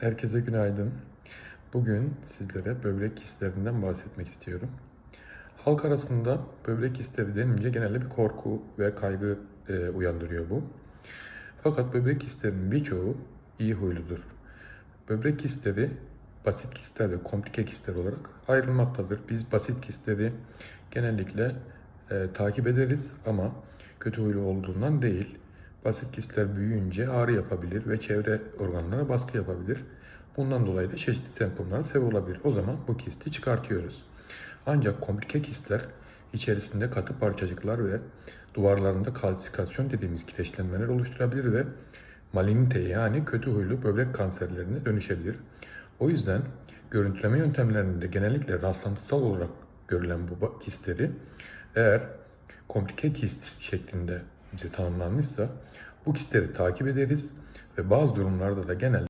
Herkese günaydın. Bugün sizlere böbrek kistlerinden bahsetmek istiyorum. Halk arasında böbrek kistleri denince genelde bir korku ve kaygı e, uyandırıyor bu. Fakat böbrek kistlerinin birçoğu iyi huyludur. Böbrek kistleri basit kistler ve komplike kistler olarak ayrılmaktadır. Biz basit kistleri genellikle e, takip ederiz ama kötü huylu olduğundan değil. Basit kistler büyüyünce ağrı yapabilir ve çevre organlara baskı yapabilir. Bundan dolayı da çeşitli semptomlara sebep olabilir. O zaman bu kisti çıkartıyoruz. Ancak komplike kistler içerisinde katı parçacıklar ve duvarlarında kalsifikasyon dediğimiz kireçlenmeler oluşturabilir ve malignite yani kötü huylu böbrek kanserlerine dönüşebilir. O yüzden görüntüleme yöntemlerinde genellikle rastlantısal olarak görülen bu kistleri eğer komplike kist şeklinde bize tanımlanmışsa bu kistleri takip ederiz ve bazı durumlarda da genelde